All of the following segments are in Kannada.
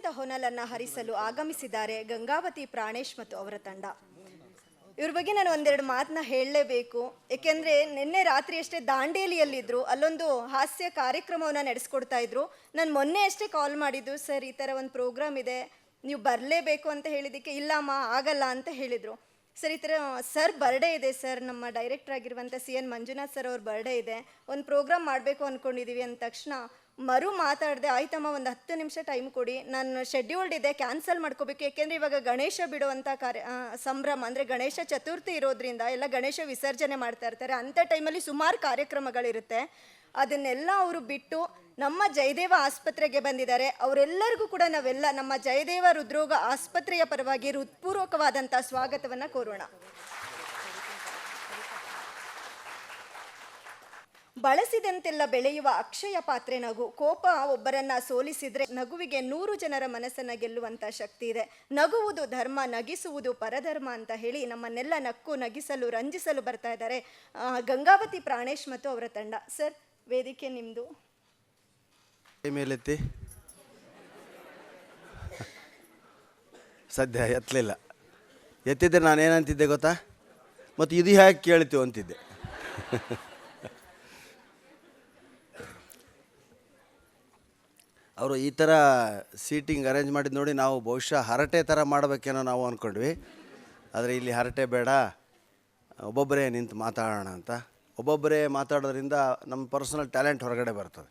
ಹಾಸ್ಯದ ಹೊನಲನ್ನ ಹರಿಸಲು ಆಗಮಿಸಿದ್ದಾರೆ ಗಂಗಾವತಿ ಪ್ರಾಣೇಶ್ ಮತ್ತು ಅವರ ತಂಡ. ಇವ್ರ ಬಗ್ಗೆ ನಾನು ಒಂದೆರಡು ಮಾತನ್ನ ಹೇಳಲೇಬೇಕು. ಏಕೆಂದರೆ ನಿನ್ನೆ ರಾತ್ರಿ ಅಷ್ಟೇ ದಾಂಡೇಲಿಯಲ್ಲಿದ್ರು, ಅಲ್ಲೊಂದು ಹಾಸ್ಯ ಕಾರ್ಯಕ್ರಮವನ್ನು ನಡೆಸ್ಕೊಡ್ತಾ ಇದ್ರು. ನಾನು ಮೊನ್ನೆ ಅಷ್ಟೇ ಕಾಲ್ ಮಾಡಿದ್ದು, ಸರ್, ಈ ಥರ ಒಂದು ಪ್ರೋಗ್ರಾಮ್ ಇದೆ, ನೀವು ಬರಲೇಬೇಕು ಅಂತ ಹೇಳಿದ್ದಕ್ಕೆ ಇಲ್ಲಮ್ಮ ಆಗಲ್ಲ ಅಂತ ಹೇಳಿದರು. ಸರ್, ಈ ಥರ ಸರ್, ಬರ್ಡೇ ಇದೆ, ಸರ್. ನಮ್ಮ ಡೈರೆಕ್ಟರ್ ಆಗಿರುವಂಥ ಸಿ ಎನ್ ಮಂಜುನಾಥ್ ಸರ್ ಅವ್ರ ಬರ್ಡೇ ಇದೆ. ಒಂದು ಪ್ರೋಗ್ರಾಮ್ ಮಾಡಬೇಕು ಅಂದ್ಕೊಂಡಿದ್ದೀವಿ ಅಂದ ತಕ್ಷಣ ಮರು ಮಾತಾಡದೆ ಆಯ್ತಮ್ಮ ಒಂದು ಹತ್ತು ನಿಮಿಷ ಟೈಮ್ ಕೊಡಿ. ನಾನು ಶೆಡ್ಯೂಲ್ಡ್ ಇದೆ ಕ್ಯಾನ್ಸಲ್ ಮಾಡ್ಕೋಬೇಕು. ಏಕೆಂದರೆ ಇವಾಗ ಗಣೇಶ ಬಿಡುವಂಥ ಕಾರ್ಯ ಸಂಭ್ರಮ ಅಂದರೆ ಗಣೇಶ ಚತುರ್ಥಿ ಇರೋದ್ರಿಂದ ಎಲ್ಲ ಗಣೇಶ ವಿಸರ್ಜನೆ ಮಾಡ್ತಾ ಇರ್ತಾರೆ. ಅಂಥ ಟೈಮಲ್ಲಿ ಸುಮಾರು ಕಾರ್ಯಕ್ರಮಗಳಿರುತ್ತೆ. ಅದನ್ನೆಲ್ಲ ಅವರು ಬಿಟ್ಟು ನಮ್ಮ ಜಯದೇವ ಆಸ್ಪತ್ರೆಗೆ ಬಂದಿದ್ದಾರೆ. ಅವರೆಲ್ಲರಿಗೂ ಕೂಡ ನಾವೆಲ್ಲ ನಮ್ಮ ಜಯದೇವ ಹೃದ್ರೋಗ ಆಸ್ಪತ್ರೆಯ ಪರವಾಗಿ ಹೃತ್ಪೂರ್ವಕವಾದಂಥ ಸ್ವಾಗತವನ್ನು ಕೋರೋಣ. ಬಳಸಿದಂತೆಲ್ಲ ಬೆಳೆಯುವ ಅಕ್ಷಯ ಪಾತ್ರೆ ನಗು, ಕೋಪ ಒಬ್ಬರನ್ನ ಸೋಲಿಸಿದ್ರೆ ನಗುವಿಗೆ ನೂರು ಜನರ ಮನಸ್ಸನ್ನ ಗೆಲ್ಲುವಂತ ಶಕ್ತಿ ಇದೆ. ನಗುವುದು ಧರ್ಮ, ನಗಿಸುವುದು ಪರಧರ್ಮ ಅಂತ ಹೇಳಿ ನಮ್ಮನ್ನೆಲ್ಲ ನಕ್ಕು, ನಗಿಸಲು, ರಂಜಿಸಲು ಬರ್ತಾ ಇದ್ದಾರೆ. ಗಂಗಾವತಿ ಪ್ರಾಣೇಶ್ ಮತ್ತು ಅವರ ತಂಡ. ಸರ್, ವೇದಿಕೆ ನಿಮ್ದು. ಕೈ ಮೇಲೆತ್ತಿ. ಸದ್ಯ ಎತ್ತಲಿಲ್ಲ. ಎತ್ತಿದ್ರೆ ನಾನೇನಂತಿದ್ದೆ ಗೊತ್ತಾ? ಮತ್ತು ಇದು ಹೇಗೆ ಕೇಳ್ತೀವಿ ಅಂತಿದ್ದೆ ಅವರು ಈ ಥರ ಸೀಟಿಂಗ್ ಅರೇಂಜ್ ಮಾಡಿದ್ದು ನೋಡಿ ನಾವು ಬಹುಶಃ ಹರಟೆ ಥರ ಮಾಡಬೇಕೇನೋ ನಾವು ಅಂದ್ಕೊಂಡ್ವಿ ಆದರೆ ಇಲ್ಲಿ ಹರಟೆ ಬೇಡ. ಒಬ್ಬೊಬ್ಬರೇ ನಿಂತು ಮಾತಾಡೋಣ ಅಂತ. ಒಬ್ಬೊಬ್ಬರೇ ಮಾತಾಡೋದ್ರಿಂದ ನಮ್ಮ ಪರ್ಸನಲ್ ಟ್ಯಾಲೆಂಟ್ ಹೊರಗಡೆ ಬರ್ತದೆ.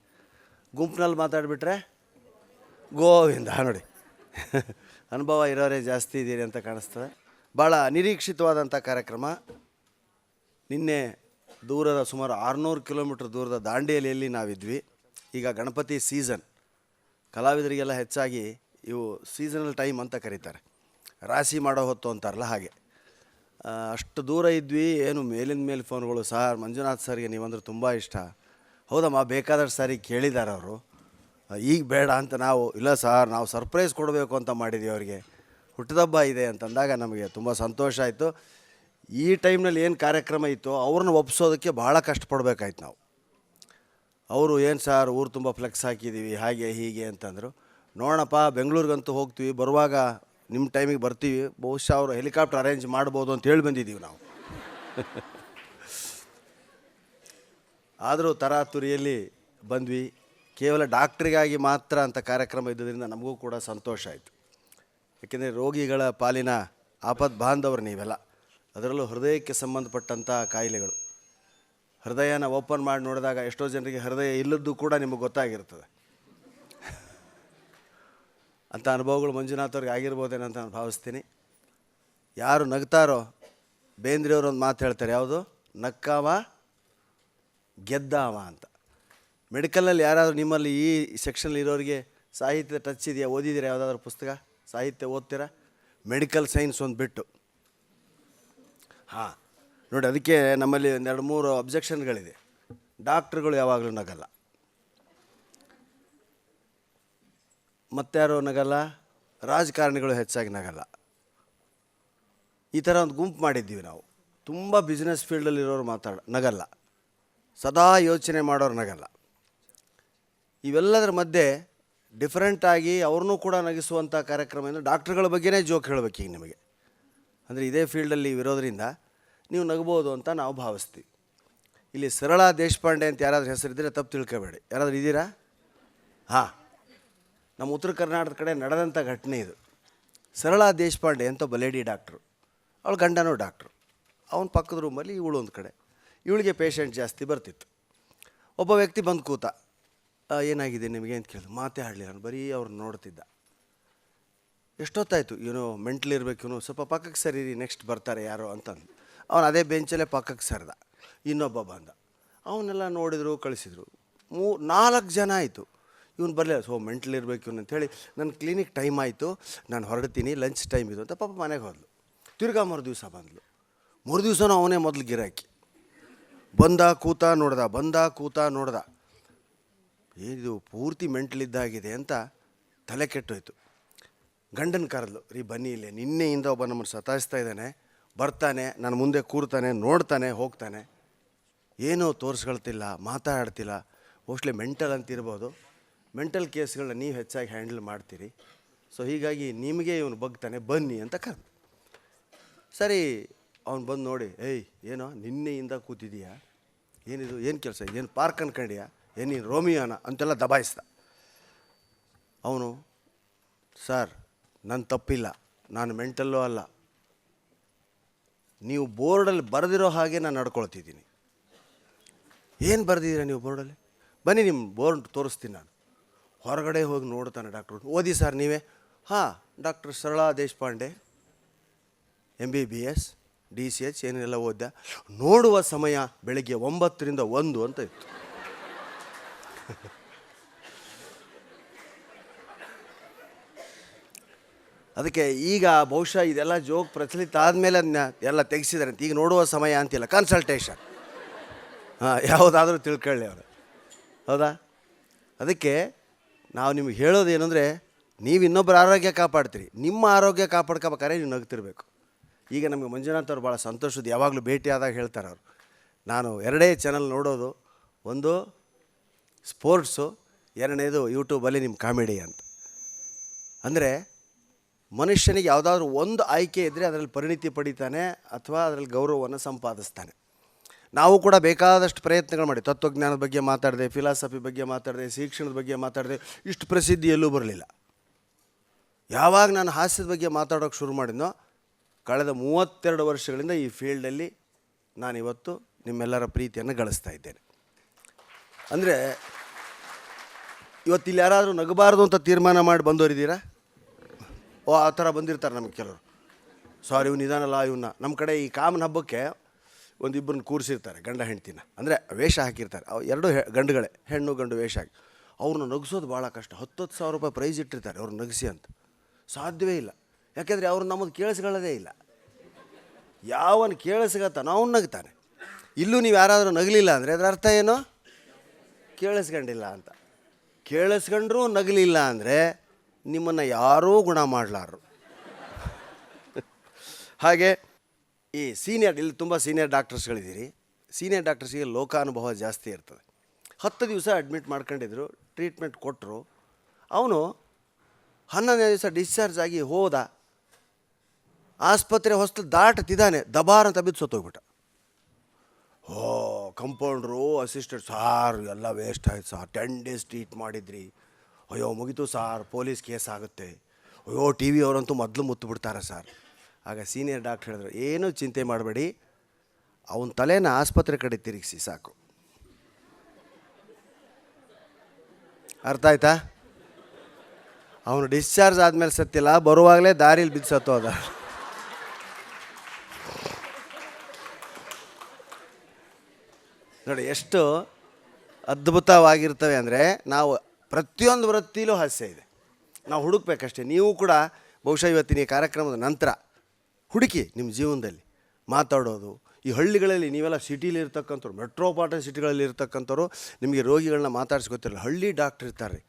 ಗುಂಪಿನಲ್ಲಿ ಮಾತಾಡಿಬಿಟ್ರೆ ಗೋವಿಂದ ನೋಡಿ. ಅನುಭವ ಇರೋರೇ ಜಾಸ್ತಿ ಇದ್ದೀರಿ ಅಂತ ಕಾಣಿಸ್ತದೆ. ಭಾಳ ನಿರೀಕ್ಷಿತವಾದಂಥ ಕಾರ್ಯಕ್ರಮ. ನಿನ್ನೆ ದೂರದ ಸುಮಾರು ಆರುನೂರು ಕಿಲೋಮೀಟ್ರ್ ದೂರದ ದಾಂಡೇಲಿಯಲ್ಲಿ ನಾವಿದ್ವಿ. ಈಗ ಗಣಪತಿ ಸೀಸನ್. ಕಲಾವಿದರಿಗೆಲ್ಲ ಹೆಚ್ಚಾಗಿ ಇವು ಸೀಸನಲ್ ಟೈಮ್ ಅಂತ ಕರೀತಾರೆ. ರಾಶಿ ಮಾಡೋ ಹೊತ್ತು ಅಂತಾರಲ್ಲ ಹಾಗೆ. ಅಷ್ಟು ದೂರ ಇದ್ವಿ, ಏನು ಮೇಲಿನ ಮೇಲೆ ಫೋನ್ಗಳು ಸರ್ ಮಂಜುನಾಥ್ ಸರ್ಗೆ ನೀವಂದ್ರೆ ತುಂಬ ಇಷ್ಟ. ಹೌದಮ್ಮ, ಬೇಕಾದಷ್ಟು ಸಾರಿ ಕೇಳಿದ್ದಾರೆ ಅವರು. ಈಗ ಬೇಡ ಅಂತ ನಾವು, ಇಲ್ಲ ಸರ್, ನಾವು ಸರ್ಪ್ರೈಸ್ ಕೊಡಬೇಕು ಅಂತ ಮಾಡಿದ್ವಿ ಅವರಿಗೆ. ಹುಟ್ಟಿದಬ್ಬ ಇದೆ ಅಂತಂದಾಗ ನಮಗೆ ತುಂಬ ಸಂತೋಷ ಆಯಿತು. ಈ ಟೈಮ್ನಲ್ಲಿ ಏನು ಕಾರ್ಯಕ್ರಮ ಇತ್ತು, ಅವ್ರನ್ನ ಒಪ್ಪಿಸೋದಕ್ಕೆ ಭಾಳ ಕಷ್ಟಪಡ್ಬೇಕಾಯ್ತು ನಾವು. ಅವರು ಏನು ಸರ್ ಊರು ತುಂಬ ಫ್ಲೆಕ್ಸ್ ಹಾಕಿದ್ದೀವಿ ಹಾಗೆ, ಹೀಗೆ ಅಂತಂದರು. ನೋಡೋಣಪ್ಪ, ಬೆಂಗಳೂರಿಗಂತೂ ಹೋಗ್ತೀವಿ, ಬರುವಾಗ ನಿಮ್ಮ ಟೈಮಿಗೆ ಬರ್ತೀವಿ, ಬಹುಶಃ ಅವರು ಹೆಲಿಕಾಪ್ಟರ್ ಅರೇಂಜ್ ಮಾಡ್ಬೋದು ಅಂತ ಹೇಳಿ ಬಂದಿದ್ದೀವಿ ನಾವು. ಆದರೂ ತರಾತುರಿಯಲ್ಲಿ ಬಂದ್ವಿ. ಕೇವಲ ಡಾಕ್ಟ್ರಿಗಾಗಿ ಮಾತ್ರ ಅಂತ ಕಾರ್ಯಕ್ರಮ ಇದ್ದುದರಿಂದ ನಮಗೂ ಕೂಡ ಸಂತೋಷ ಆಯಿತು. ಏಕೆಂದರೆ ರೋಗಿಗಳ ಪಾಲಿನ ಆಪದ್ ಬಾಂಧವರು ನೀವೆಲ್ಲ. ಅದರಲ್ಲೂ ಹೃದಯಕ್ಕೆ ಸಂಬಂಧಪಟ್ಟಂಥ ಕಾಯಿಲೆಗಳು. ಹೃದಯನ ಓಪನ್ ಮಾಡಿ ನೋಡಿದಾಗ ಎಷ್ಟೋ ಜನರಿಗೆ ಹೃದಯ ಇಲ್ಲದ್ದು ಕೂಡ ನಿಮಗೆ ಗೊತ್ತಾಗಿರ್ತದೆ. ಅಂಥ ಅನುಭವಗಳು ಮಂಜುನಾಥ್ ಅವ್ರಿಗೆ ಆಗಿರ್ಬೋದೇನೋ ಅಂತ ನಾನು ಭಾವಿಸ್ತೀನಿ. ಯಾರು ನಗ್ತಾರೋ ಬೇಂದ್ರೆಯವರು ಒಂದು ಮಾತು ಹೇಳ್ತಾರೆ, ಯಾವುದು? ನಕ್ಕವ, ಗೆದ್ದಾವ ಅಂತ. ಮೆಡಿಕಲಲ್ಲಿ ಯಾರಾದರೂ ನಿಮ್ಮಲ್ಲಿ ಈ ಸೆಕ್ಷನಲ್ಲಿ ಇರೋರಿಗೆ ಸಾಹಿತ್ಯ ಟಚ್ ಇದೆಯಾ? ಓದಿದ್ದೀರಾ ಯಾವುದಾದ್ರು ಪುಸ್ತಕ? ಸಾಹಿತ್ಯ ಓದ್ತೀರಾ? ಮೆಡಿಕಲ್ ಸೈನ್ಸ್ ಒಂದು ಬಿಟ್ಟು. ಹಾಂ. ನೋಡಿ, ಅದಕ್ಕೆ ನಮ್ಮಲ್ಲಿ ಒಂದೆರಡು ಮೂರು ಅಬ್ಜೆಕ್ಷನ್ಗಳಿದೆ ಡಾಕ್ಟ್ರುಗಳು ಯಾವಾಗಲೂ ನಗಲ್ಲ. ಮತ್ತಾರು ನಗಲ್ಲ, ರಾಜಕಾರಣಿಗಳು ಹೆಚ್ಚಾಗಿ ನಗಲ್ಲ. ಈ ಥರ ಒಂದು ಗುಂಪು ಮಾಡಿದ್ದೀವಿ ನಾವು. ತುಂಬ ಬಿಸ್ನೆಸ್ ಫೀಲ್ಡಲ್ಲಿರೋರು ಮಾತಾಡ, ನಗಲ್ಲ. ಸದಾ ಯೋಚನೆ ಮಾಡೋರು ನಗಲ್ಲ. ಇವೆಲ್ಲದರ ಮಧ್ಯೆ ಡಿಫ್ರೆಂಟಾಗಿ ಅವ್ರನ್ನೂ ಕೂಡ ನಗಿಸುವಂಥ ಕಾರ್ಯಕ್ರಮ, ಅಂದರೆ ಡಾಕ್ಟ್ರುಗಳ ಬಗ್ಗೆನೇ ಜೋಕ್ ಹೇಳಬೇಕು ಈಗ ನಿಮಗೆ. ಅಂದರೆ ಇದೇ ಫೀಲ್ಡಲ್ಲಿ ಇರೋದ್ರಿಂದ ನೀವು ನಗ್ಬೋದು ಅಂತ ನಾವು ಭಾವಿಸ್ತೀವಿ. ಇಲ್ಲಿ ಸರಳ ದೇಶಪಾಂಡೆ ಅಂತ ಯಾರಾದರೂ ಹೆಸರಿದ್ದರೆ ತಪ್ಪು ತಿಳ್ಕೊಬೇಡಿ. ಯಾರಾದರೂ ಇದ್ದೀರಾ? ಹಾಂ. ನಮ್ಮ ಉತ್ತರ ಕರ್ನಾಟಕದ ಕಡೆ ನಡೆದಂಥ ಘಟನೆ ಇದು. ಸರಳ ದೇಶಪಾಂಡೆ ಅಂತ ಒಬ್ಬ ಲೇಡಿ ಡಾಕ್ಟ್ರು. ಅವಳು ಗಂಡನೂ ಡಾಕ್ಟ್ರು. ಅವನ ಪಕ್ಕದ ರೂಮಲ್ಲಿ ಇವಳು ಒಂದು ಕಡೆ. ಇವಳಿಗೆ ಪೇಷಂಟ್ ಜಾಸ್ತಿ ಬರ್ತಿತ್ತು. ಒಬ್ಬ ವ್ಯಕ್ತಿ ಬಂದು ಕೂತ ಏನಾಗಿದೆ ನಿಮಗೆ? ಅಂತ ಕೇಳಿದ್ರು ಮಾತೇ ಆಡಲಿಲ್ಲ. ನಾನು ಬರೀ ಅವ್ರನ್ನ ನೋಡ್ತಿದ್ದ. ಎಷ್ಟೊತ್ತಾಯಿತು? ಇವನು ಮೆಂಟ್ಲಿ ಇರಬೇಕು ಇವನು ಸ್ವಲ್ಪ ಪಕ್ಕಕ್ಕೆ ಸರಿ ನೆಕ್ಸ್ಟ್ ಬರ್ತಾರೆ ಯಾರೋ ಅಂತಂದು. ಅವನು ಅದೇ ಬೆಂಚಲ್ಲೇ ಪಕ್ಕಕ್ಕೆ ಸರಿದ. ಇನ್ನೊಬ್ಬ ಬಂದ. ಅವನ್ನೆಲ್ಲ ನೋಡಿದರು, ಕಳಿಸಿದ್ರು. ಮೂ, ನಾಲ್ಕು ಜನ ಆಯಿತು. ಇವನು ಬರಲಿಲ್ಲ ಸೊ, ಮೆಂಟ್ಲಿ ಇರಬೇಕು ಇವನು ಅಂತೇಳಿ ನನ್ನ ಕ್ಲಿನಿಕ್ ಟೈಮ್ ಆಯಿತು. ನಾನು ಹೊರಡ್ತೀನಿ, ಲಂಚ್ ಟೈಮ್ ಇದು ಅಂತ ಪಾಪ ಮನೆಗೆ ಹೋದ್ಲು. ತಿರ್ಗಾ ಮರು ದಿವಸ ಬಂದಳು ಮೂರು ದಿವಸನೂ ಅವನೇ ಮೊದಲು ಗಿರಾಕಿ. ಬಂದ, ಕೂತ, ನೋಡ್ದ, ಬಂದ, ಕೂತ, ನೋಡ್ದ. ಏನಿದು, ಪೂರ್ತಿ ಮೆಂಟ್ಲಿದ್ದಾಗಿದೆ ಅಂತ ತಲೆ ಕೆಟ್ಟೋಯ್ತು. ಗಂಡನ ಕರೆದ್ಲು, ರೀ, ಬನ್ನಿ ಇಲ್ಲೇ, ನಿನ್ನೆಯಿಂದ ಒಬ್ಬ ನಮ್ಮನ್ನು ಸತಾಯಿಸ್ತಾ ಇದ್ದಾನೆ. ಬರ್ತಾನೆ ನನ್ನ ಮುಂದೆ ಕೂರ್ತಾನೆ, ನೋಡ್ತಾನೆ, ಹೋಗ್ತಾನೆ. ಏನೂ ತೋರಿಸ್ಕೊಳ್ತಿಲ್ಲ, ಮಾತಾಡ್ತಿಲ್ಲ. ಮೋಸ್ಟ್ಲಿ ಮೆಂಟಲ್ ಅಂತ ಇರ್ಬೋದು ಮೆಂಟಲ್ ಕೇಸ್ಗಳನ್ನ ನೀವು ಹೆಚ್ಚಾಗಿ ಹ್ಯಾಂಡಲ್ ಮಾಡ್ತೀರಿ. ಸೊ ಹೀಗಾಗಿ ನಿಮಗೆ ಇವನು ಬಗ್ತಾನೆ, ಬನ್ನಿ ಅಂತ ಕರೆದು. ಸರಿ, ಅವ್ನು ಬಂದು ನೋಡಿ, ಏಯ್, ಏನೋ ನಿನ್ನೆಯಿಂದ ಕೂತಿದೀಯಾ? ಏನಿದು, ಏನು ಕೆಲಸ? ಏನು ಪಾರ್ಕ್ ಅನ್ಕೊಂಡಿಯಾ? ಏನು ನೀನು ರೋಮಿಯೋನ? ಅಂತೆಲ್ಲ ದಬಾಯಿಸ್ದ. ಅವನು, ಸರ್ ನನ್ನ ತಪ್ಪಿಲ್ಲ. ನಾನು ಮೆಂಟಲ್ಲೂ ಅಲ್ಲ. ನೀವು ಬೋರ್ಡಲ್ಲಿ ಬರೆದಿರೋ ಹಾಗೆ ನಾನು ನಡ್ಕೊಳ್ತಿದ್ದೀನಿ. ಏನು ಬರೆದಿದ್ದೀರಾ ನೀವು ಬೋರ್ಡಲ್ಲಿ? ಬನ್ನಿ ನಿಮ್ಮ ಬೋರ್ಡ್ ತೋರಿಸ್ತೀನಿ ನಾನು. ಹೊರಗಡೆ ಹೋಗಿ ನೋಡ್ತಾನೆ ಡಾಕ್ಟ್ರು. ಓದಿ ಸರ್ ನೀವೇ. ಹಾಂ, doctor Sarala Deshpande M B B S D C H ಏನೆಲ್ಲ ಓದ್ದೆ. ನೋಡುವ ಸಮಯ ಬೆಳಗ್ಗೆ ಒಂಬತ್ತರಿಂದ ಒಂದು ಅಂತ ಇತ್ತು. ಅದಕ್ಕೆ ಈಗ ಬಹುಶಃ ಇದೆಲ್ಲ ಜೋಕ್ ಪ್ರಚಲಿತ ಆದಮೇಲೆ ಅದನ್ನ ಎಲ್ಲ ತೆಗೆಸಿದ್ದಾರೆ ಅಂತ. ಈಗ ನೋಡುವ ಸಮಯ ಅಂತಿಲ್ಲ. ಕನ್ಸಲ್ಟೇಷನ್ ಹಾಂ, ಯಾವುದಾದ್ರೂ ತಿಳ್ಕೊಳ್ಳಿ ಅವರು. ಹೌದಾ? ಅದಕ್ಕೆ ನಾವು ನಿಮ್ಗೆ ಹೇಳೋದು ಏನಂದರೆ, ನೀವು ಇನ್ನೊಬ್ಬರ ಆರೋಗ್ಯ ಕಾಪಾಡ್ತೀರಿ. ನಿಮ್ಮ ಆರೋಗ್ಯ ಕಾಪಾಡ್ಕೋಬೇಕಾದ್ರೆ ನೀವು ನಗ್ತಿರ್ಬೇಕು. ಈಗ ನಮಗೆ ಮಂಜುನಾಥ್ ಅವರು ಭಾಳ ಸಂತೋಷದ ಯಾವಾಗಲೂ ಭೇಟಿ ಆದಾಗ ಹೇಳ್ತಾರೆ ಅವರು. ನಾನು ಎರಡೇ ಚಾನಲ್ ನೋಡೋದು. ಒಂದು ಸ್ಪೋರ್ಟ್ಸು ಎರಡನೇದು ಯೂಟ್ಯೂಬಲ್ಲಿ ನಿಮ್ಮ ಕಾಮಿಡಿ ಅಂತ. ಅಂದರೆ ಮನುಷ್ಯನಿಗೆ ಯಾವುದಾದ್ರೂ ಒಂದು ಆಯ್ಕೆ ಇದ್ದರೆ ಅದರಲ್ಲಿ ಪರಿಣಿತಿ ಪಡಿತಾನೆ ಅಥವಾ ಅದರಲ್ಲಿ ಗೌರವವನ್ನು ಸಂಪಾದಿಸ್ತಾನೆ. ನಾವು ಕೂಡ ಬೇಕಾದಷ್ಟು ಪ್ರಯತ್ನಗಳು ಮಾಡಿ. ತತ್ವಜ್ಞಾನದ ಬಗ್ಗೆ ಮಾತಾಡಿದೆ ಫಿಲಾಸಫಿ ಬಗ್ಗೆ ಮಾತಾಡಿದೆ, ಶಿಕ್ಷಣದ ಬಗ್ಗೆ ಮಾತಾಡಿದೆ, ಇಷ್ಟು ಪ್ರಸಿದ್ಧಿ ಎಲ್ಲೂ ಬರಲಿಲ್ಲ. ಯಾವಾಗ ನಾನು ಹಾಸ್ಯದ ಬಗ್ಗೆ ಮಾತಾಡೋಕ್ಕೆ ಶುರು ಮಾಡಿದ್ನೋ, ಕಳೆದ ಮೂವತ್ತೆರಡು ವರ್ಷಗಳಿಂದ ಈ ಫೀಲ್ಡಲ್ಲಿ ನಾನಿವತ್ತು ನಿಮ್ಮೆಲ್ಲರ ಪ್ರೀತಿಯನ್ನು ಗಳಿಸ್ತಾ ಇದ್ದೇನೆ. ಅಂದರೆ ಇವತ್ತಿಲ್ಲಿ ಯಾರಾದರೂ ನಗಬಾರ್ದು ಅಂತ ತೀರ್ಮಾನ ಮಾಡಿ ಬಂದವರಿದ್ದೀರಾ? ಓ, ಆ ಥರ ಬಂದಿರ್ತಾರೆ ನಮಗೆ ಕೆಲವರು. ಸಾರಿ ಇವ್ನು ಇದಾನಲ್ಲ ಇವನ್ನ ನಮ್ಮ ಕಡೆ ಈ ಕಾಮನ್ ಹಬ್ಬಕ್ಕೆ ಒಂದಿಬ್ಬರನ್ನ ಕೂರಿಸಿರ್ತಾರೆ, ಗಂಡ ಹೆಂಡ್ತಿನ. ಅಂದರೆ ವೇಷ ಹಾಕಿರ್ತಾರೆ. ಅವು ಎರಡು ಹೆ, ಗಂಡುಗಳೇ, ಹೆಣ್ಣು, ಗಂಡು ವೇಷ ಹಾಕಿ. ಅವ್ರನ್ನ ನಗಿಸೋದು ಭಾಳ ಕಷ್ಟ. ಹತ್ತತ್ತು ಸಾವಿರ ರೂಪಾಯಿ ಪ್ರೈಸ್ ಇಟ್ಟಿರ್ತಾರೆ ಅವ್ರನ್ನ ನಗಿಸಿ ಅಂತ. ಸಾಧ್ಯವೇ ಇಲ್ಲ. ಯಾಕೆಂದರೆ ಅವ್ರು ನಮ್ಮದು ಕೇಳಿಸ್ಕೊಳ್ಳೋದೇ ಇಲ್ಲ. ಯಾವನು ಕೇಳಿಸ್ಕೊತಾನೋ ಅವ್ನು ನಗ್ತಾನೆ. ಇಲ್ಲೂ ನೀವು ಯಾರಾದರೂ ನಗಲಿಲ್ಲ ಅಂದರೆ ಅದರ ಅರ್ಥ ಏನು? ಕೇಳಿಸ್ಕೊಂಡಿಲ್ಲ ಅಂತ. ಕೇಳಿಸ್ಕೊಂಡ್ರೂ ನಗಲಿಲ್ಲ ಅಂದರೆ ನಿಮ್ಮನ್ನು ಯಾರೂ ಗುಣ ಮಾಡಲಾರರು. ಹಾಗೆ ಈ ಸೀನಿಯರ್, ಇಲ್ಲಿ ತುಂಬ ಸೀನಿಯರ್ ಡಾಕ್ಟರ್ಸ್ಗಳಿದ್ದೀರಿ. ಸೀನಿಯರ್ ಡಾಕ್ಟರ್ಸ್ಗೆ ಲೋಕಾನುಭವ ಜಾಸ್ತಿ ಇರ್ತದೆ. ಹತ್ತು ದಿವಸ ಅಡ್ಮಿಟ್ ಮಾಡ್ಕೊಂಡಿದ್ರು, ಟ್ರೀಟ್ಮೆಂಟ್ ಕೊಟ್ಟರು ಅವನು ಹನ್ನೊಂದನೇ ದಿವಸ ಡಿಸ್ಚಾರ್ಜ್ ಆಗಿ ಹೋದ. ಆಸ್ಪತ್ರೆ ಹೊಸ್ತು ದಾಟ್ತಿದ್ದಾನೆ. ದಬಾರ್ ಅಂತ ಬಿದ್ದು ಸತ್ತೋಗ್ಬಿಟ್ಟ. ಓ, ಕಂಪೌಂಡ್ರು, ಅಸಿಸ್ಟೆಂಟ್, ಸಾರು ಎಲ್ಲ ವೇಸ್ಟ್ ಆಯ್ತು ಸಾರ್ ಟೆನ್ ಡೇಸ್ ಟ್ರೀಟ್ ಮಾಡಿದ್ರಿ. ಅಯ್ಯೋ, ಮುಗಿತು ಸಾರ್, ಪೊಲೀಸ್ ಕೇಸ್ ಆಗುತ್ತೆ. ಅಯ್ಯೋ ಟಿ ವಿ ಅವರಂತೂ ಮೊದಲು ಮುತ್ತು ಬಿಡ್ತಾರೆ ಸರ್. ಆಗ ಸೀನಿಯರ್ ಡಾಕ್ಟ್ರ್ ಹೇಳಿದ್ರು, ಏನೂ ಚಿಂತೆ ಮಾಡಬೇಡಿ. ಅವನ ತಲೆನ ಆಸ್ಪತ್ರೆ ಕಡೆ ತಿರುಗಿಸಿ, ಸಾಕು. ಅರ್ಥ ಆಯ್ತಾ? ಅವನು ಡಿಸ್ಚಾರ್ಜ್ ಆದಮೇಲೆ ಸತ್ತಿಲ್ಲ, ಬರುವಾಗಲೇ ದಾರಿಲಿ ಬಿದ್ದು ಅದ ನೋಡಿ, ಎಷ್ಟು ಅದ್ಭುತವಾಗಿರ್ತವೆ ಅಂದರೆ, ನಾವು ಪ್ರತಿಯೊಂದು ವೃತ್ತಿಲೂ ಹಾಸ್ಯ ಇದೆ. ನಾವು ಹುಡುಕ್ಬೇಕಷ್ಟೇ. ನೀವು ಕೂಡ ಬಹುಶಃ ಇವತ್ತಿನ ಈ ಕಾರ್ಯಕ್ರಮದ ನಂತರ ಹುಡುಕಿ ನಿಮ್ಮ ಜೀವನದಲ್ಲಿ ಮಾತಾಡೋದು. ಈ ಹಳ್ಳಿಗಳಲ್ಲಿ ನೀವೆಲ್ಲ ಸಿಟಿಲಿ ಇರ್ತಕ್ಕಂಥವ್ರು, ಮೆಟ್ರೋಪಾಲಿಟನ್ ಸಿಟಿಗಳಲ್ಲಿ ಇರ್ತಕ್ಕಂಥವ್ರು, ನಿಮಗೆ ರೋಗಿಗಳನ್ನ ಮಾತಾಡ್ಸ್ಕೊತಿರಲ್ಲ ಹಳ್ಳಿ ಡಾಕ್ಟ್ರ್ ಇರ್ತಾರೆ.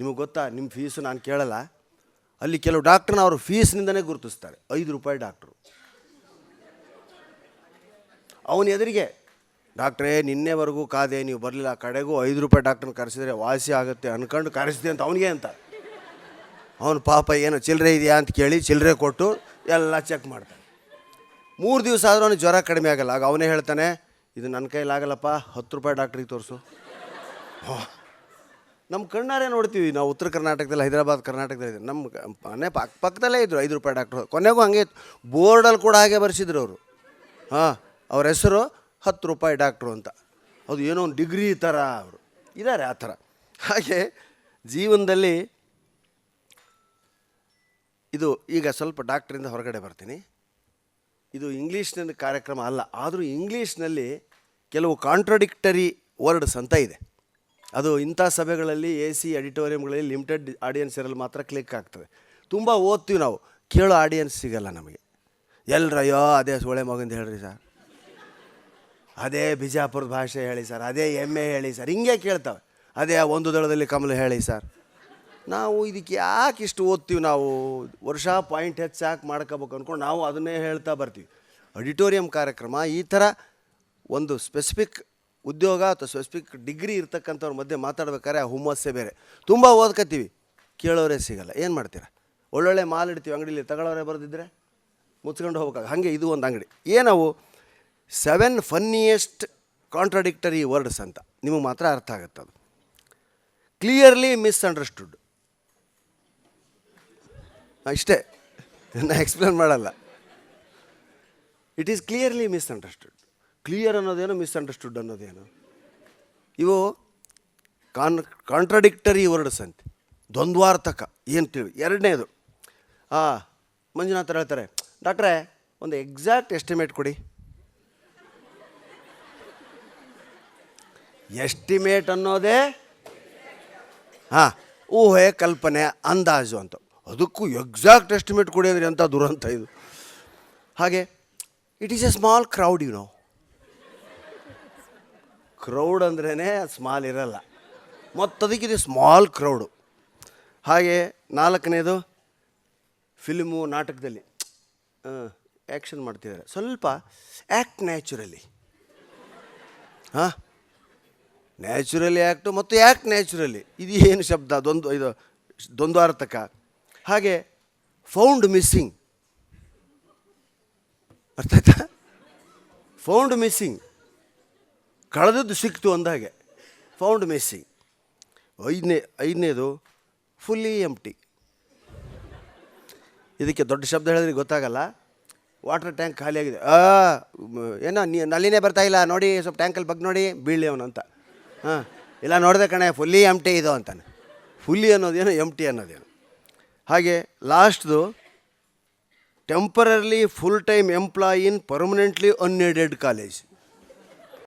ನಿಮಗೆ ಗೊತ್ತಾ? ನಿಮ್ಮ ಫೀಸು ನಾನು ಕೇಳಲ್ಲ. ಅಲ್ಲಿ ಕೆಲವು ಡಾಕ್ಟ್ರನ್ನ ಅವರು ಫೀಸ್ನಿಂದನೇ ಗುರುತಿಸ್ತಾರೆ. ಐದು ರೂಪಾಯಿ ಡಾಕ್ಟ್ರು. ಅವನ ಎದುರಿಗೆ ಡಾಕ್ಟ್ರೇ, ನಿನ್ನೆವರೆಗೂ ಕಾದೆ, ನೀವು ಬರಲಿಲ್ಲ. ಕಡೆಗೂ ಐದು ರೂಪಾಯಿ ಡಾಕ್ಟ್ರನ್ನ ಕರೆಸಿದ್ರೆ ವಾಸಿ ಆಗುತ್ತೆ ಅನ್ಕೊಂಡು ಕರೆಸಿದೆ ಅಂತ ಅವನಿಗೆ ಅಂತ. ಅವನು ಪಾಪ ಏನು ಚಿಲ್ಲರೆ ಇದೆಯಾ ಅಂತ ಕೇಳಿ ಚಿಲ್ಲರೆ ಕೊಟ್ಟು ಎಲ್ಲ ಚೆಕ್ ಮಾಡ್ತಾನೆ. ಮೂರು ದಿವಸ ಆದರೂ ಅವನಿಗೆ ಜ್ವರ ಕಡಿಮೆ ಆಗಲ್ಲ. ಆಗ ಅವನೇ ಹೇಳ್ತಾನೆ, ಇದು ನನ್ನ ಕೈಲಾಗಲ್ಲಪ್ಪ ಹತ್ತು ರೂಪಾಯಿ ಡಾಕ್ಟ್ರಿಗೆ ತೋರಿಸು. ನಮ್ಮ ಕಣ್ಣಾರೆ ನೋಡ್ತೀವಿ, ನಾವು ಉತ್ತರ ಕರ್ನಾಟಕದಲ್ಲಿ, ಹೈದರಾಬಾದ್ ಕರ್ನಾಟಕದಲ್ಲಿ ನಮ್ಮ ಮನೆ ಪಕ್ಕ ಪಕ್ಕದಲ್ಲೇ ಇದ್ದರು ಐದು ರೂಪಾಯಿ ಡಾಕ್ಟ್ರು. ಕೊನೆಗೂ ಹಂಗೆ ಬೋರ್ಡಲ್ಲಿ ಕೂಡ ಹಾಗೆ ಬರೆಸಿದ್ರು ಅವರು. ಹಾಂ. ಅವ್ರ ಹೆಸರು ಹತ್ತು ರೂಪಾಯಿ ಡಾಕ್ಟ್ರು ಅಂತ. ಅದು ಏನೋ ಒಂದು ಡಿಗ್ರಿ ಥರ ಅವರು. ಇದ್ದಾರೆ ಆ ಥರ. ಹಾಗೆ ಜೀವನದಲ್ಲಿ ಇದು, ಈಗ ಸ್ವಲ್ಪ ಡಾಕ್ಟ್ರಿಂದ ಹೊರಗಡೆ ಬರ್ತೀನಿ. ಇದು ಇಂಗ್ಲೀಷ್ನ ಕಾರ್ಯಕ್ರಮ ಅಲ್ಲ, ಆದರೂ ಇಂಗ್ಲೀಷ್ನಲ್ಲಿ ಕೆಲವು ಕಾಂಟ್ರಡಿಕ್ಟರಿ ವರ್ಡ್ಸ್ ಅಂತ ಇದೆ. ಅದು ಇಂಥ ಸಭೆಗಳಲ್ಲಿ, ಎ ಸಿ ಅಡಿಟೋರಿಯಂಗಳಲ್ಲಿ ಲಿಮಿಟೆಡ್ ಆಡಿಯನ್ಸ್ ಇರಲು ಮಾತ್ರ ಕ್ಲಿಕ್ ಆಗ್ತದೆ. ತುಂಬ ಓದ್ತೀವಿ ನಾವು. ಕೇಳೋ ಆಡಿಯನ್ಸ್ ಸಿಗಲ್ಲ ನಮಗೆ. ಎಲ್ರಯ್ಯೋ, ಅದೇ ಸೊಳೆ ಮಗಂದು ಹೇಳ್ರಿ ಸರ್. ಅದೇ ಬಿಜಾಪುರದ ಭಾಷೆ ಹೇಳಿ ಸರ್, ಅದೇ ಎಮ್ಮೆ ಹೇಳಿ ಸರ್, ಹಿಂಗೆ ಕೇಳ್ತವೆ. ಅದೇ ಒಂದು ದಳದಲ್ಲಿ ಕಮಲ ಹೇಳಿ ಸರ್. ನಾವು ಇದಕ್ಕೆ ಯಾಕೆ ಇಷ್ಟು ಓದ್ತೀವಿ ನಾವು? ವರ್ಷ ಪಾಯಿಂಟ್ ಹೆಚ್ಚು ಯಾಕೆ ಮಾಡ್ಕೋಬೇಕು ಅಂದ್ಕೊಂಡು ನಾವು ಅದನ್ನೇ ಹೇಳ್ತಾ ಬರ್ತೀವಿ. ಅಡಿಟೋರಿಯಂ ಕಾರ್ಯಕ್ರಮ ಈ ಥರ ಒಂದು ಸ್ಪೆಸಿಫಿಕ್ ಉದ್ಯೋಗ ಅಥವಾ ಸ್ಪೆಸಿಫಿಕ್ ಡಿಗ್ರಿ ಇರ್ತಕ್ಕಂಥವ್ರ ಮಧ್ಯೆ ಮಾತಾಡ್ಬೇಕಾದ್ರೆ ಆ ಹುಮ್ಮಸ್ಸೇ ಬೇರೆ. ತುಂಬ ಓದ್ಕತ್ತೀವಿ. ಕೇಳೋರೇ ಸಿಗಲ್ಲ. ಏನು ಮಾಡ್ತೀರಾ? ಒಳ್ಳೊಳ್ಳೆ ಮಾಲ್ ಇಡ್ತೀವಿ ಅಂಗಡಿಲಿ ತಗೊಳ್ಳೋರೇ ಬರೆದಿದ್ರೆ ಮುಚ್ಕೊಂಡು ಹೋಗ್ಬೇಕಾಗ ಹಾಗೆ ಇದು ಒಂದು ಅಂಗಡಿ. ಏನವು? ಸೆವೆನ್ ಫನ್ನಿಯೆಸ್ಟ್ ಕಾಂಟ್ರಡಿಕ್ಟರಿ ವರ್ಡ್ಸ್ ಅಂತ. ನಿಮಗೆ ಮಾತ್ರ ಅರ್ಥ ಆಗುತ್ತೆ ಅದು. ಕ್ಲಿಯರ್ಲಿ ಮಿಸ್ಅಂಡರ್ಸ್ಟುಡ್ ಅಷ್ಟೇ ನಾನು ಎಕ್ಸ್ಪ್ಲೇನ್ ಮಾಡಲ್ಲ. It is clearly misunderstood clear ಅನ್ನೋದೇನು misunderstood ಅನ್ನೋದೇನು? ಇವು ಕಾನ್ ಕಾಂಟ್ರಡಿಕ್ಟರಿ ವರ್ಡ್ಸ್ ಅಂತ. ದ್ವಂದ್ವಾರ್ಥಕ. ಏನು ತಿಳಿ, ಎರಡನೇದು. ಹಾಂ ಮಂಜುನಾಥ್ ಹೇಳ್ತಾರೆ, ಡಾಕ್ಟ್ರೇ, ಒಂದು ಎಕ್ಸಾಕ್ಟ್ ಎಸ್ಟಿಮೇಟ್ ಕೊಡಿ. ಎಸ್ಟಿಮೇಟ್ ಅನ್ನೋದೇ ಹಾಂ, ಊಹೆ, ಕಲ್ಪನೆ, ಅಂದಾಜು ಅಂತ. ಅದಕ್ಕೂ ಎಕ್ಸಾಕ್ಟ್ ಎಸ್ಟಿಮೇಟ್ ಕೊಡಿ ಅಂದರೆ ಎಂಥ ದುರಂತ ಇದು? ಹಾಗೆ it is a small crowd you know crowd ಅಂದ್ರೇ ಸ್ಮಾಲ್ ಇರಲ್ಲ. ಮತ್ತದಕ್ಕೆ ಇದು ಸ್ಮಾಲ್ ಕ್ರೌಡು ಹಾಗೆ, ನಾಲ್ಕನೇದು ಫಿಲ್ಮು ನಾಟಕದಲ್ಲಿ. ಆ್ಯಕ್ಷನ್ ಮಾಡ್ತಿದ್ದಾರೆ. ಸ್ವಲ್ಪ ಆ್ಯಕ್ಟ್ ನ್ಯಾಚುರಲಿ ಹಾಂ? ನ್ಯಾಚುರಲಿ ಆ್ಯಕ್ಟು ಮತ್ತು ಆ್ಯಕ್ಟ್ ನ್ಯಾಚುರಲಿ. ಇದು ಏನು ಶಬ್ದ? ಅದೊಂದು ಇದು ದ್ವಂದ್ವಾರ್ಥಕ. ಹಾಗೆ ಫೌಂಡ್ ಮಿಸ್ಸಿಂಗ್. ಅರ್ಥ ಆಯ್ತಾ ಫೌಂಡ್ ಮಿಸ್ಸಿಂಗ್. ಕಳೆದದ್ದು ಸಿಕ್ತು ಅಂದಾಗೆ ಫೌಂಡ್ ಮಿಸ್ಸಿಂಗ್. ಐದನೇ, ಐದನೇದು ಫುಲ್ಲಿ ಎಂಟಿ ಇದಕ್ಕೆ ದೊಡ್ಡ ಶಬ್ದ ಹೇಳಿದ್ರೆ ಗೊತ್ತಾಗಲ್ಲ. ವಾಟರ್ ಟ್ಯಾಂಕ್ ಖಾಲಿಯಾಗಿದೆ ಆ ಏನೋ ನಲ್ಲಿನೇ ಬರ್ತಾ ಇಲ್ಲ. ನೋಡಿ, ಸ್ವಲ್ಪ ಟ್ಯಾಂಕಲ್ಲಿ ಬಗ್ಗೆ ನೋಡಿ ಬೀಳಿ ಅವನು ಅಂತ ಹಾಂ. ಇಲ್ಲ ನೋಡಿದೆ ಕಣೆ, ಫುಲ್ಲಿ ಎಂಟಿ ಇದು ಅಂತಾನೆ. ಫುಲ್ಲಿ ಅನ್ನೋದೇನು ಎಂಟಿ ಅನ್ನೋದೇನು. ಹಾಗೆ ಲಾಸ್ಟ್ದು temporarily full time employee in permanently unaided college